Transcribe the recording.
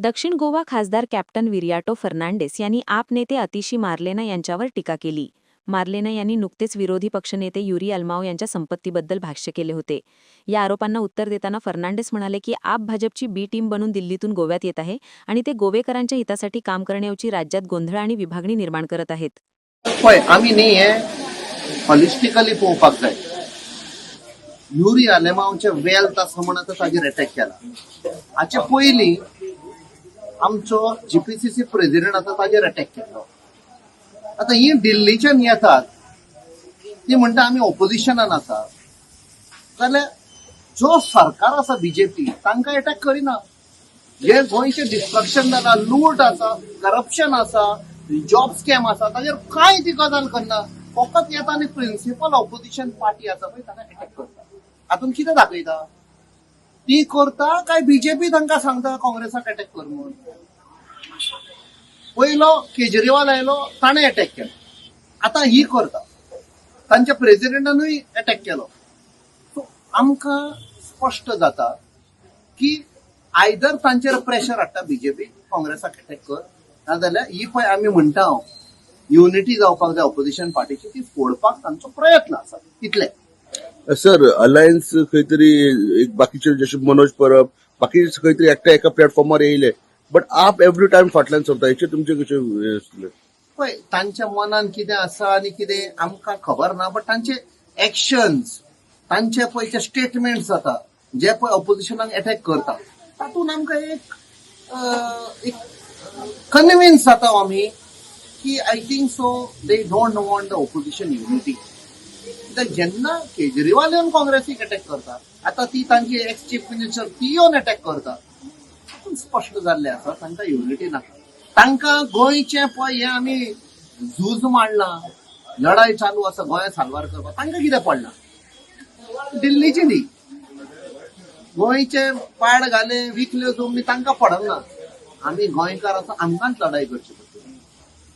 दक्षिण गोवा खासदार captain Viriato Fernandes यांनी आप नेते अतिशी मार्लेना यांच्यावर टीका केली. मार्लेना यांनी नुकतेच विरोधी पक्षनेते युरी अल्माव यांच्या संपत्तीबद्दल भाष्य केले होते. या आरोपांना उत्तर देताना फर्नांडेस म्हणाले की आप भाजपची बी टीम बनून दिल्लीतून गोव्यात येत आहे आणि ते गोवेकरांच्या हितासाठी काम करण्याऐवजी राज्यात गोंधळ आणि विभागणी निर्माण करत आहेत. आम्ही हॉलिस्टिकली जाय. युरी आलेमांवचे वेल्थ आसा म्हणून अटॅक केला. हाचे पयलीं आमचो जीपीसीसी प्रेसिडेंट आसा ताजेर अटॅक केल्लो आतां ही दिल्लीच्यान येतात ती म्हणटा आमी ऑपोजिशनान आसा जाल्यार जो सरकार आसा बीजेपी तांकां अटॅक करिना. हे गोंयचे डिस्ट्रक्शन जाता लूट आसा करप्शन आसा जॉब स्कॅम आसा ताजेर कांय ती गजाल करना फकत येता आनी प्रिंसिपल ऑपोजिशन पार्टी आसा पळय ताका अटॅक करता हातून कितें दाखयता ती करता काय बीजेपी तांकां सांगता काँग्रेसाक अटॅक कर म्हणून? पयलो केजरीवाल आयलो ताणें अटॅक केलो. आतां ही करता तांच्या प्रेसिडेंटानूय अटॅक केलो. सो आमकां स्पश्ट जाता की आयदर तांचेर प्रेशर हाडटा बीजेपी काँग्रेसाक अटॅक कर नाजाल्यार ही पळय आमी म्हणटा हांव, युनिटी जावपाक जाय ऑपोजिशन पार्टीची ती फोडपाक तांचो प्रयत्न आसा इतलें सर अलायन्स खंय तरी एक बाकीचे जशे मनोज परब बाकी खंय तरी एकट्या एका प्लॅटफॉर्मार येयले बट आप एवरी टायम फाटल्यान सरता हेचे तुमचे कशे हे पळय तांच्या मनान कितें आसा आनी कितें आमकां खबर ना बट तांचे एक्शन्स तांचे पळय ते स्टेटमेंट जाता जे पळय ऑपोजिशनाक अटॅक करता तातूंत आमकां एक एक कन्विन्स जाता आमी की I think so they don't want the opposition unity जेन्ना केजरीवाल येवन काँग्रेसीक अटॅक करता आतां ती तांची एक्स चीफ मिनिस्टर ती येवन अटॅक करता स्पष्ट स्पश्ट जाल्लें आसा तांकां युनिटी नाका. तांकां गोंयचें पळय हें आमी झूज मांडला लढाई चालू आसा गोंय साल्वार करपाक तांकां कितें पडना दिल्लीची न्ही. गोंयचे पाड घाले विकल्यो जमनी तांकां पडना आमी गोंयकार आसा आमकांच लढाई करची पडटा